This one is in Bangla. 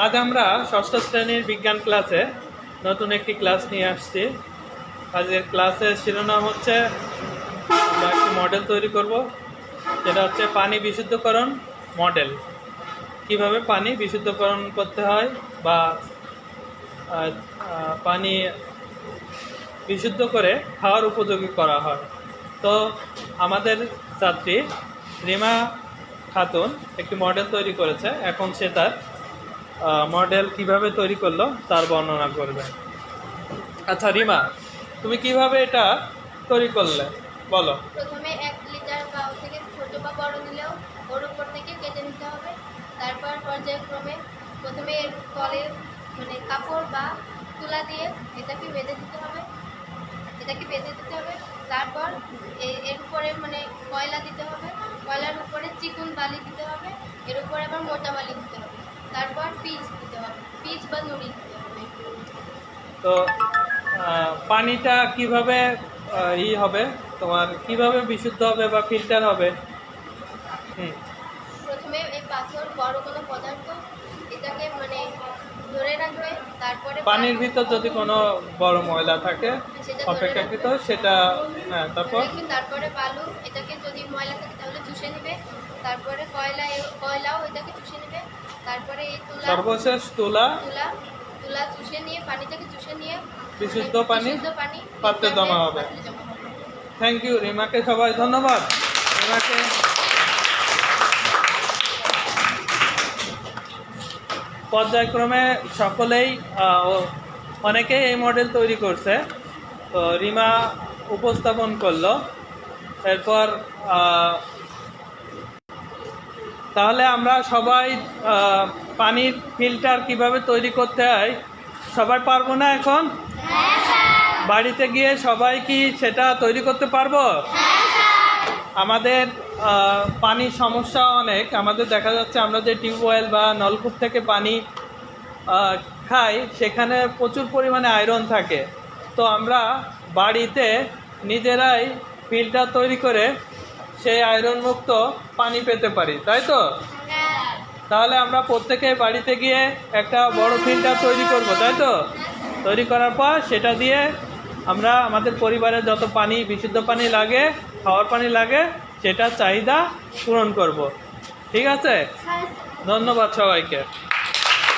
আজ আমরা ষষ্ঠ শ্রেণির বিজ্ঞান ক্লাসে নতুন একটি ক্লাস নিয়ে আসছি। আজকের ক্লাসের শিরোনাম হচ্ছে, আমরা একটি মডেল তৈরি করব। যেটা হচ্ছে পানি বিশুদ্ধকরণ মডেল কীভাবে পানি বিশুদ্ধকরণ করতে হয় বা পানি বিশুদ্ধ করে খাওয়ার উপযোগী করা হয়। তো আমাদের ছাত্রী রিমা খাতুন একটি মডেল তৈরি করেছে। এখন সে তার মডেল কীভাবে তৈরি করল, তার বর্ণনা করবে। আচ্ছা রিমা, তুমি কীভাবে এটা তৈরি করলে? বলো। প্রথমে এক লিটার বা থেকে ছোট বা বড় নিলেও ওর উপর থেকে কেটে নিতে হবে। তারপর পর্যায়ক্রমে প্রথমে তলে মানে কাপড় বা তুলা দিয়ে এটাকে বেঁধে দিতে হবে। এটাকে বেঁধে দিতে হবে। তারপর এর উপরে মানে কয়লা দিতে হবে। কয়লার উপরে চিকুন বালি দিতে হবে। এর উপরে আবার মোটা বালি দিতে হবে। তারপর পিচ দিতে হবে পিচ বা নুড়ি দিতে হবে। তো পানিটা কীভাবে ই হবে? তোমার কীভাবে বিশুদ্ধ হবে বা ফিল্টার হবে? হুম। প্রথমে এই পাথর বড় কোনো পদার্থ এটাকে মানে ধরে রাখবে তারপরে পানির ভিতর যদি কোনো বড় ময়লা থাকে অপেক্ষাকৃত সেটা হ্যাঁ তারপর? তারপরে বালু এটাকে যদি ময়লা থাকে তাহলে চুষে নেবে তারপরে কয়লা এ- কয়লাও এটাকে চুষে নেবে তারপরে এই তুলা সর্বশেষ তুলা তুলা তুলা চুষে নিয়ে চুষে নিয়ে বিশুদ্ধ পানি পানি পাত্রে জমা হবে। থ্যাংক ইউ রিমাকে সবাই ধন্যবাদ। রিমাকে পর্যায়ক্রমে সকলেই অনেকেই এই মডেল তৈরি করছে। তো রিমা উপস্থাপন করল। এরপর তাহলে আমরা সবাই পানির ফিল্টার কীভাবে তৈরি করতে হয়, সবাই পারব না এখন? বাড়িতে গিয়ে সবাই কি সেটা তৈরি করতে পারব? আমাদের পানির সমস্যা অনেক। আমাদের দেখা যাচ্ছে আমরা যে টিউবওয়েল বা নলকূপ থেকে পানি খাই, সেখানে প্রচুর পরিমাণে আয়রন থাকে। তো আমরা বাড়িতে নিজেরাই ফিল্টার তৈরি করে সেই আয়রন মুক্ত পানি পেতে পারি তাই তো? তাহলে আমরা প্রত্যেকে বাড়িতে গিয়ে একটা বড় ফিল্টার তৈরি করব তাই তো? তৈরি করার পর সেটা দিয়ে আমরা আমাদের পরিবারে যত পানি বিশুদ্ধ পানি লাগে খাওয়ার পানি লাগে সেটা চাহিদা পূরণ করব। ঠিক আছে? ধন্যবাদ সবাইকে।